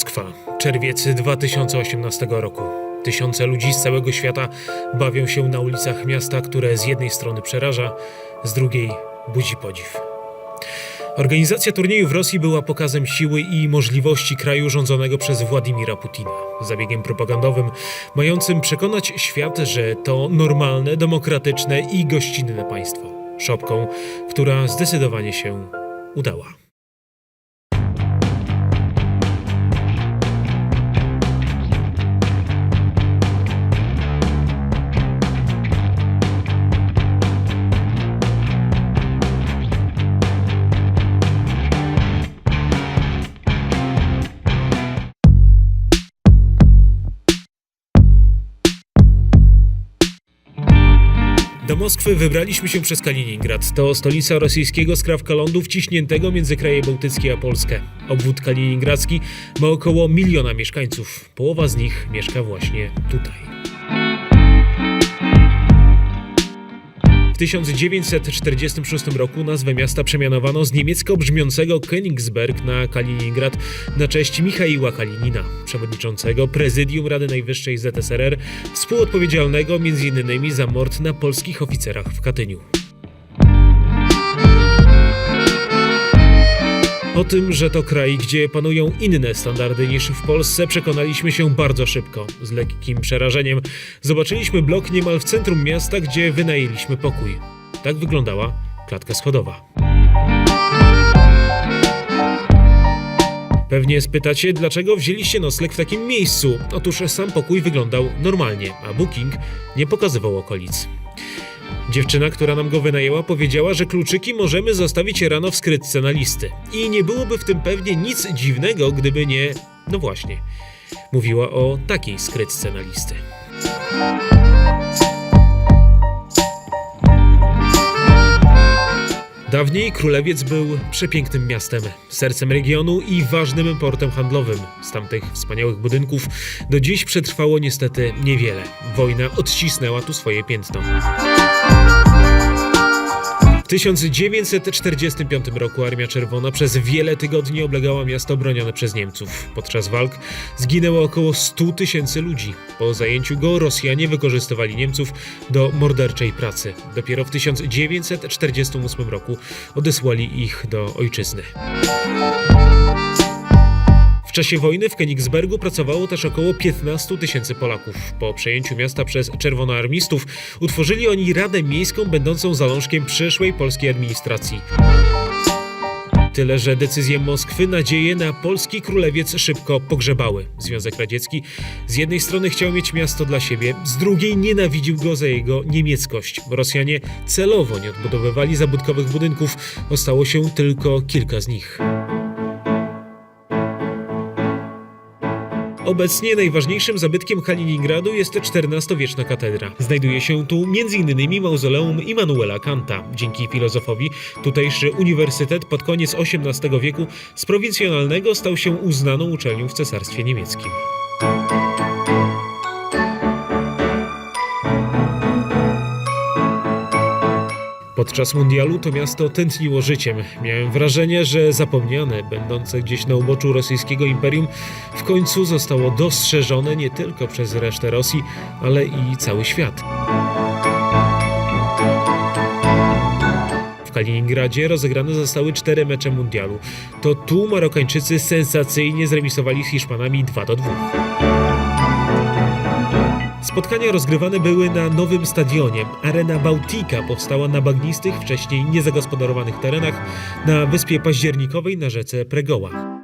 Moskwa, czerwiec 2018 roku. Tysiące ludzi z całego świata bawią się na ulicach miasta, które z jednej strony przeraża, z drugiej budzi podziw. Organizacja turnieju w Rosji była pokazem siły i możliwości kraju rządzonego przez Władimira Putina. Zabiegiem propagandowym mającym przekonać świat, że to normalne, demokratyczne i gościnne państwo. Szopką, która zdecydowanie się udała. Do Moskwy wybraliśmy się przez Kaliningrad. To stolica rosyjskiego skrawka lądu wciśniętego między kraje bałtyckie a Polskę. Obwód kaliningradzki ma około miliona mieszkańców. Połowa z nich mieszka właśnie tutaj. 1946 roku nazwę miasta przemianowano z niemiecko brzmiącego Königsberg na Kaliningrad na cześć Michaiła Kalinina, przewodniczącego Prezydium Rady Najwyższej ZSRR, współodpowiedzialnego m.in. za mord na polskich oficerach w Katyniu. O tym, że to kraj, gdzie panują inne standardy niż w Polsce, przekonaliśmy się bardzo szybko. Z lekkim przerażeniem zobaczyliśmy blok niemal w centrum miasta, gdzie wynajęliśmy pokój. Tak wyglądała klatka schodowa. Pewnie spytacie, dlaczego wzięliście nocleg w takim miejscu? Otóż sam pokój wyglądał normalnie, a booking nie pokazywał okolic. Dziewczyna, która nam go wynajęła, powiedziała, że kluczyki możemy zostawić rano w skrytce na listy. I nie byłoby w tym pewnie nic dziwnego, gdyby nie. No właśnie. Mówiła o takiej skrytce na listy. Dawniej Królewiec był przepięknym miastem, sercem regionu i ważnym portem handlowym. Z tamtych wspaniałych budynków do dziś przetrwało niestety niewiele. Wojna odcisnęła tu swoje piętno. W 1945 roku Armia Czerwona przez wiele tygodni oblegała miasto bronione przez Niemców. Podczas walk zginęło około 100 tysięcy ludzi. Po zajęciu go Rosjanie wykorzystywali Niemców do morderczej pracy. Dopiero w 1948 roku odesłali ich do ojczyzny. W czasie wojny w Königsbergu pracowało też około 15 tysięcy Polaków. Po przejęciu miasta przez czerwonoarmistów utworzyli oni Radę Miejską będącą zalążkiem przyszłej polskiej administracji. Tyle, że decyzje Moskwy nadzieje na polski królewiec szybko pogrzebały. Związek Radziecki z jednej strony chciał mieć miasto dla siebie, z drugiej nienawidził go za jego niemieckość. Rosjanie celowo nie odbudowywali zabytkowych budynków, ostało się tylko kilka z nich. Obecnie najważniejszym zabytkiem Kaliningradu jest XIV-wieczna katedra. Znajduje się tu m.in. mauzoleum Immanuela Kanta. Dzięki filozofowi tutejszy uniwersytet pod koniec XVIII wieku z prowincjonalnego stał się uznaną uczelnią w Cesarstwie Niemieckim. Podczas mundialu to miasto tętniło życiem. Miałem wrażenie, że zapomniane, będące gdzieś na uboczu rosyjskiego imperium, w końcu zostało dostrzeżone nie tylko przez resztę Rosji, ale i cały świat. W Kaliningradzie rozegrane zostały cztery mecze mundialu. To tu Marokańczycy sensacyjnie zremisowali z Hiszpanami 2 do 2. Spotkania rozgrywane były na nowym stadionie. Arena Bałtika powstała na bagnistych, wcześniej niezagospodarowanych terenach na wyspie październikowej na rzece Pregoła.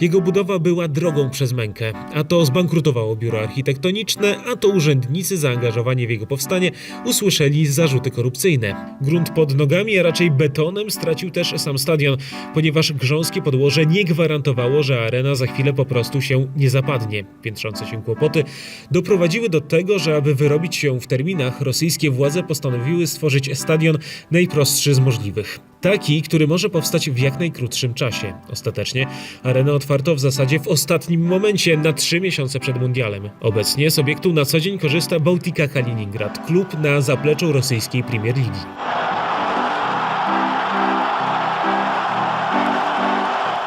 Jego budowa była drogą przez mękę, a to zbankrutowało biuro architektoniczne, a to urzędnicy zaangażowani w jego powstanie usłyszeli zarzuty korupcyjne. Grunt pod nogami, a raczej betonem stracił też sam stadion, ponieważ grząskie podłoże nie gwarantowało, że arena za chwilę po prostu się nie zapadnie. Piętrzące się kłopoty doprowadziły do tego, że aby wyrobić się w terminach, rosyjskie władze postanowiły stworzyć stadion najprostszy z możliwych. Taki, który może powstać w jak najkrótszym czasie. Ostatecznie arenę otwarto w zasadzie w ostatnim momencie, na trzy miesiące przed mundialem. Obecnie z obiektu na co dzień korzysta Bałtika Kaliningrad, klub na zapleczu rosyjskiej Premier Ligi.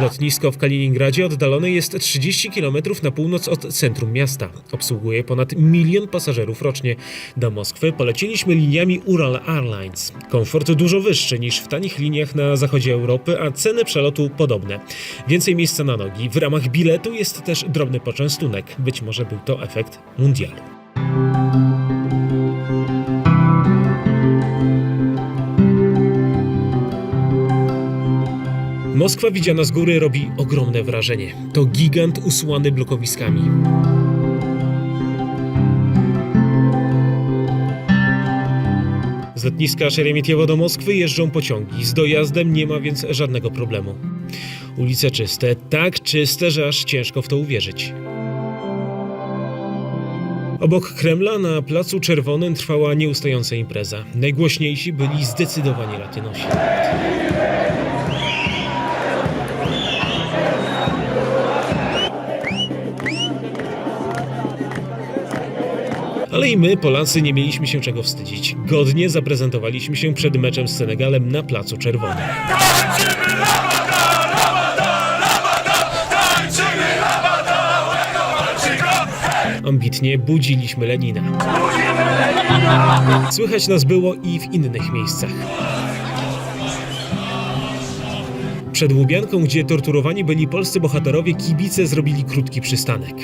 Lotnisko w Kaliningradzie oddalone jest 30 km na północ od centrum miasta. Obsługuje ponad milion pasażerów rocznie. Do Moskwy poleciliśmy liniami Ural Airlines. Komfort dużo wyższy niż w tanich liniach na zachodzie Europy, a ceny przelotu podobne. Więcej miejsca na nogi. W ramach biletu jest też drobny poczęstunek. Być może był to efekt mundialu. Moskwa widziana z góry robi ogromne wrażenie. To gigant usłany blokowiskami. Z lotniska Szeremietiewo do Moskwy jeżdżą pociągi. Z dojazdem nie ma więc żadnego problemu. Ulice czyste, tak czyste, że aż ciężko w to uwierzyć. Obok Kremla na Placu Czerwonym trwała nieustająca impreza. Najgłośniejsi byli zdecydowanie latynosi. I my, Polacy, nie mieliśmy się czego wstydzić. Godnie zaprezentowaliśmy się przed meczem z Senegalem na Placu Czerwonym. Ambitnie budziliśmy Lenina. Słychać nas było i w innych miejscach. Przed Łubianką, gdzie torturowani byli polscy bohaterowie, kibice zrobili krótki przystanek.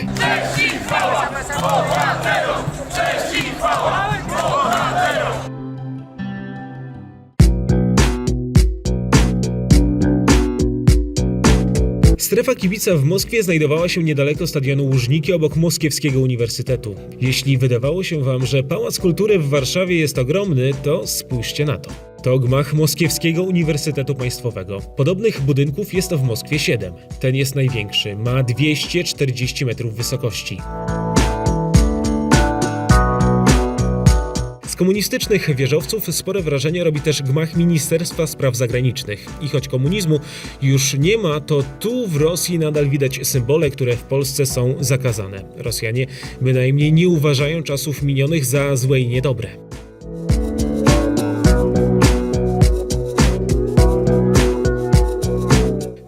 Strefa kibica w Moskwie znajdowała się niedaleko stadionu Łużniki obok Moskiewskiego Uniwersytetu. Jeśli wydawało się wam, że Pałac Kultury w Warszawie jest ogromny, to spójrzcie na to. To gmach Moskiewskiego Uniwersytetu Państwowego. Podobnych budynków jest w Moskwie 7. Ten jest największy, ma 240 metrów wysokości. Z komunistycznych wieżowców spore wrażenie robi też gmach Ministerstwa Spraw Zagranicznych. I choć komunizmu już nie ma, to tu w Rosji nadal widać symbole, które w Polsce są zakazane. Rosjanie bynajmniej nie uważają czasów minionych za złe i niedobre.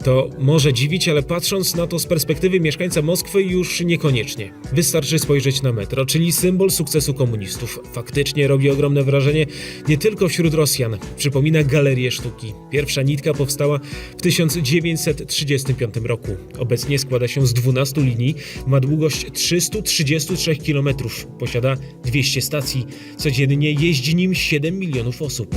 To może dziwić, ale patrząc na to z perspektywy mieszkańca Moskwy już niekoniecznie. Wystarczy spojrzeć na metro, czyli symbol sukcesu komunistów. Faktycznie robi ogromne wrażenie nie tylko wśród Rosjan. Przypomina galerię sztuki. Pierwsza nitka powstała w 1935 roku. Obecnie składa się z 12 linii, ma długość 333 km, posiada 200 stacji. Codziennie jeździ nim 7 milionów osób.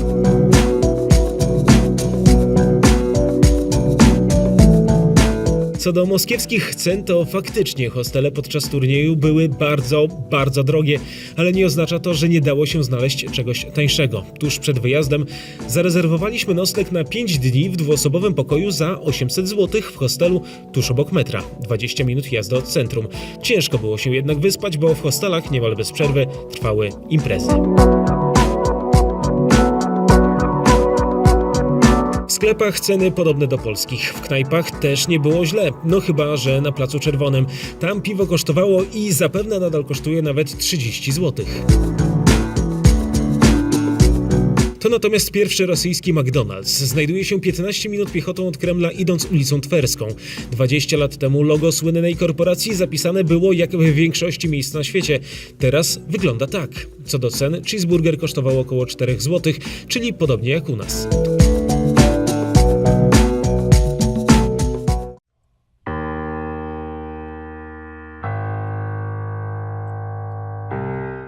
Co do moskiewskich cen, to faktycznie hostele podczas turnieju były bardzo, bardzo drogie, ale nie oznacza to, że nie dało się znaleźć czegoś tańszego. Tuż przed wyjazdem zarezerwowaliśmy nocleg na 5 dni w dwuosobowym pokoju za 800 zł w hostelu tuż obok metra. 20 minut jazdy od centrum. Ciężko było się jednak wyspać, bo w hostelach niemal bez przerwy trwały imprezy. Sklepach ceny podobne do polskich. W knajpach też nie było źle, no chyba, że na Placu Czerwonym. Tam piwo kosztowało i zapewne nadal kosztuje nawet 30 zł. To natomiast pierwszy rosyjski McDonald's. Znajduje się 15 minut piechotą od Kremla idąc ulicą Twerską. 20 lat temu logo słynnej korporacji zapisane było jak w większości miejsc na świecie. Teraz wygląda tak. Co do cen, cheeseburger kosztował około 4 zł, czyli podobnie jak u nas.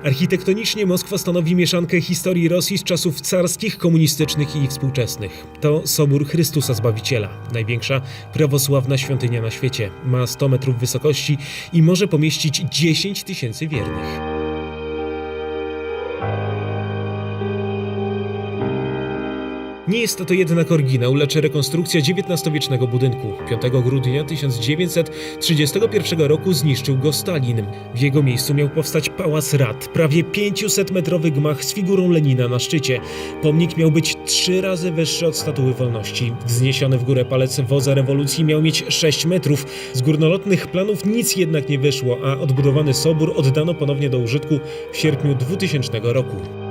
Architektonicznie Moskwa stanowi mieszankę historii Rosji z czasów carskich, komunistycznych i współczesnych. To Sobór Chrystusa Zbawiciela, największa prawosławna świątynia na świecie. Ma 100 metrów wysokości i może pomieścić 10 tysięcy wiernych. Nie jest to jednak oryginał, lecz rekonstrukcja XIX-wiecznego budynku. 5 grudnia 1931 roku zniszczył go Stalin. W jego miejscu miał powstać Pałac Rad, prawie 500-metrowy gmach z figurą Lenina na szczycie. Pomnik miał być trzy razy wyższy od Statuły Wolności. Wzniesiony w górę palec wodza rewolucji miał mieć 6 metrów. Z górnolotnych planów nic jednak nie wyszło, a odbudowany sobór oddano ponownie do użytku w sierpniu 2000 roku.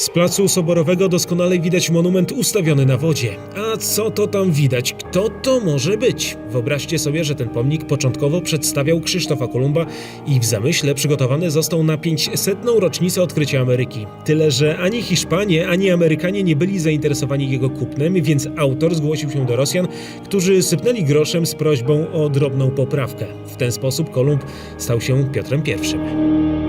Z placu Soborowego doskonale widać monument ustawiony na wodzie. A co to tam widać? Kto to może być? Wyobraźcie sobie, że ten pomnik początkowo przedstawiał Krzysztofa Kolumba i w zamyśle przygotowany został na 500. rocznicę odkrycia Ameryki. Tyle, że ani Hiszpanie, ani Amerykanie nie byli zainteresowani jego kupnem, więc autor zgłosił się do Rosjan, którzy sypnęli groszem z prośbą o drobną poprawkę. W ten sposób Kolumb stał się Piotrem I.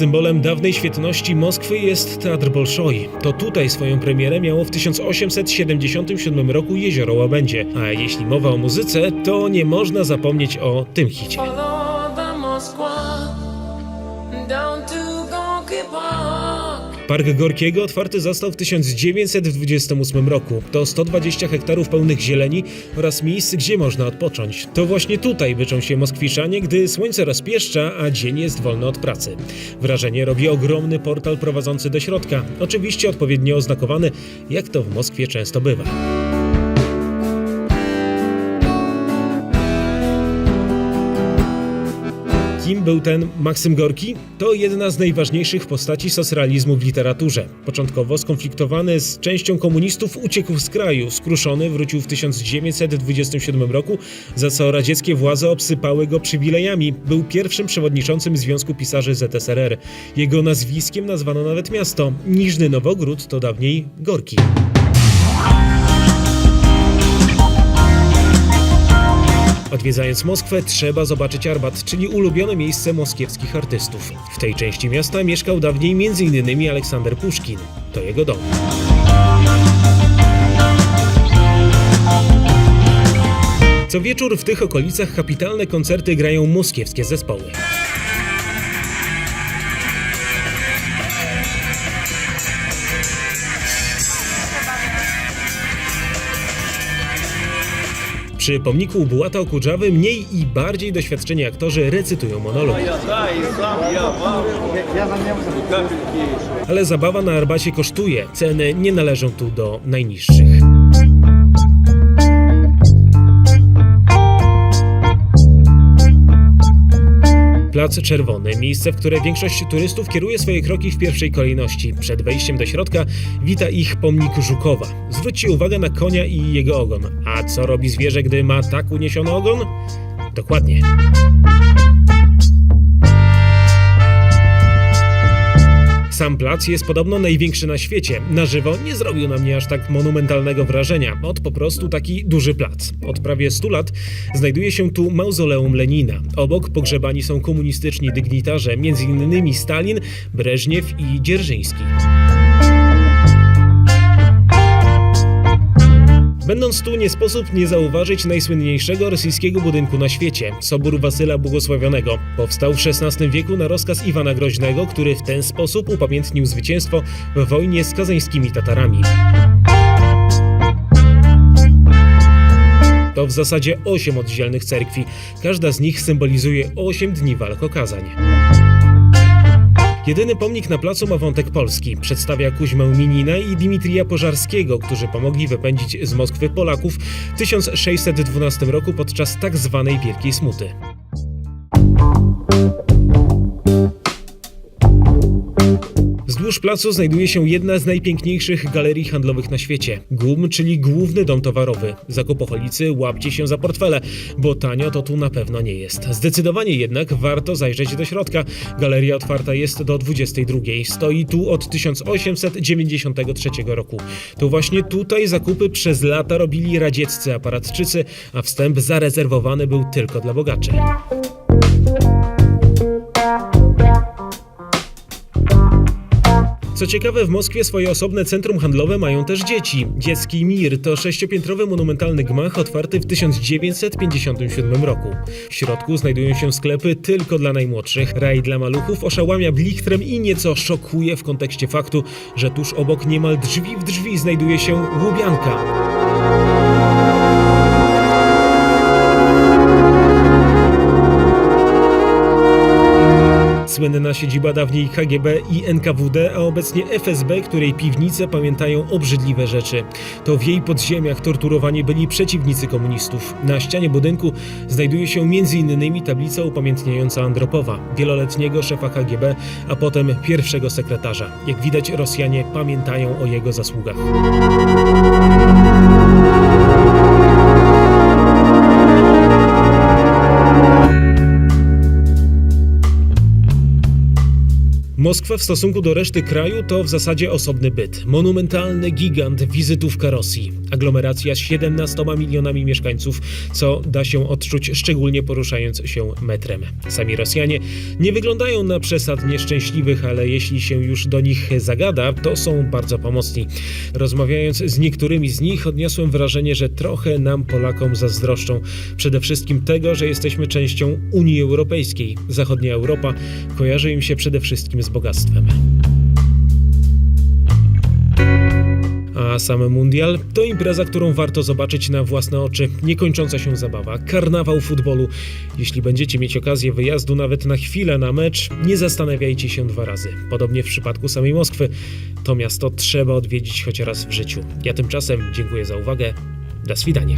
Symbolem dawnej świetności Moskwy jest Teatr Bolszoi. To tutaj swoją premierę miało w 1877 roku Jezioro Łabędzie. A jeśli mowa o muzyce, to nie można zapomnieć o tym hicie. Moskwa down to Park. Gorkiego otwarty został w 1928 roku. To 120 hektarów pełnych zieleni oraz miejsc, gdzie można odpocząć. To właśnie tutaj byczą się moskwiczanie, gdy słońce rozpieszcza, a dzień jest wolny od pracy. Wrażenie robi ogromny portal prowadzący do środka, oczywiście odpowiednio oznakowany, jak to w Moskwie często bywa. Kim był ten Maksym Gorki? To jedna z najważniejszych postaci socrealizmu w literaturze. Początkowo skonfliktowany z częścią komunistów uciekł z kraju. Skruszony wrócił w 1927 roku, za co radzieckie władze obsypały go przywilejami. Był pierwszym przewodniczącym Związku Pisarzy ZSRR. Jego nazwiskiem nazwano nawet miasto. Niżny Nowogród to dawniej Gorki. Odwiedzając Moskwę, trzeba zobaczyć Arbat, czyli ulubione miejsce moskiewskich artystów. W tej części miasta mieszkał dawniej m.in. Aleksander Puszkin. To jego dom. Co wieczór w tych okolicach kapitalne koncerty grają moskiewskie zespoły. Przy pomniku Bułata Okudżawy mniej i bardziej doświadczeni aktorzy recytują monolog. Ale zabawa na Arbasie kosztuje, ceny nie należą tu do najniższych. Plac Czerwony, miejsce, w które większość turystów kieruje swoje kroki w pierwszej kolejności. Przed wejściem do środka wita ich pomnik Żukowa. Zwróćcie uwagę na konia i jego ogon. A co robi zwierzę, gdy ma tak uniesiony ogon? Dokładnie. Sam plac jest podobno największy na świecie. Na żywo nie zrobił na mnie aż tak monumentalnego wrażenia. Od po prostu taki duży plac. Od prawie 100 lat znajduje się tu mauzoleum Lenina. Obok pogrzebani są komunistyczni dygnitarze, m.in. Stalin, Breżniew i Dzierżyński. Będąc tu, nie sposób nie zauważyć najsłynniejszego rosyjskiego budynku na świecie Sobór Wasyla Błogosławionego. Powstał w XVI wieku na rozkaz Iwana Groźnego, który w ten sposób upamiętnił zwycięstwo w wojnie z kazańskimi Tatarami. To w zasadzie osiem oddzielnych cerkwi. Każda z nich symbolizuje osiem dni walk o Kazań. Jedyny pomnik na placu ma wątek polski. Przedstawia Kuźmę Minina i Dimitrija Pożarskiego, którzy pomogli wypędzić z Moskwy Polaków w 1612 roku podczas tak zwanej Wielkiej Smuty. Wzdłuż placu znajduje się jedna z najpiękniejszych galerii handlowych na świecie. GUM, czyli główny dom towarowy. Zakupocholicy łapcie się za portfele, bo tanio to tu na pewno nie jest. Zdecydowanie jednak warto zajrzeć do środka. Galeria otwarta jest do 22. Stoi tu od 1893 roku. To właśnie tutaj zakupy przez lata robili radzieccy aparatczycy, a wstęp zarezerwowany był tylko dla bogaczy. Co ciekawe, w Moskwie swoje osobne centrum handlowe mają też dzieci. Dziecki Mir to sześciopiętrowy monumentalny gmach otwarty w 1957 roku. W środku znajdują się sklepy tylko dla najmłodszych. Raj dla maluchów oszałamia blichtrem i nieco szokuje w kontekście faktu, że tuż obok niemal drzwi w drzwi znajduje się łubianka. Słynna siedziba dawniej KGB i NKWD, a obecnie FSB, której piwnice pamiętają obrzydliwe rzeczy. To w jej podziemiach torturowani byli przeciwnicy komunistów. Na ścianie budynku znajduje się m.in. tablica upamiętniająca Andropowa, wieloletniego szefa KGB, a potem pierwszego sekretarza. Jak widać, Rosjanie pamiętają o jego zasługach. Moskwa w stosunku do reszty kraju to w zasadzie osobny byt. Monumentalny gigant, wizytówka Rosji. Aglomeracja z 17 milionami mieszkańców, co da się odczuć szczególnie poruszając się metrem. Sami Rosjanie nie wyglądają na przesadnie szczęśliwych, ale jeśli się już do nich zagada, to są bardzo pomocni. Rozmawiając z niektórymi z nich, odniosłem wrażenie, że trochę nam Polakom zazdroszczą. Przede wszystkim tego, że jesteśmy częścią Unii Europejskiej. Zachodnia Europa kojarzy im się przede wszystkim z bogactwem. A sam mundial to impreza, którą warto zobaczyć na własne oczy. Niekończąca się zabawa, karnawał futbolu. Jeśli będziecie mieć okazję wyjazdu nawet na chwilę na mecz, nie zastanawiajcie się dwa razy. Podobnie w przypadku samej Moskwy, to miasto trzeba odwiedzić choć raz w życiu. Ja tymczasem dziękuję za uwagę. Do swidania.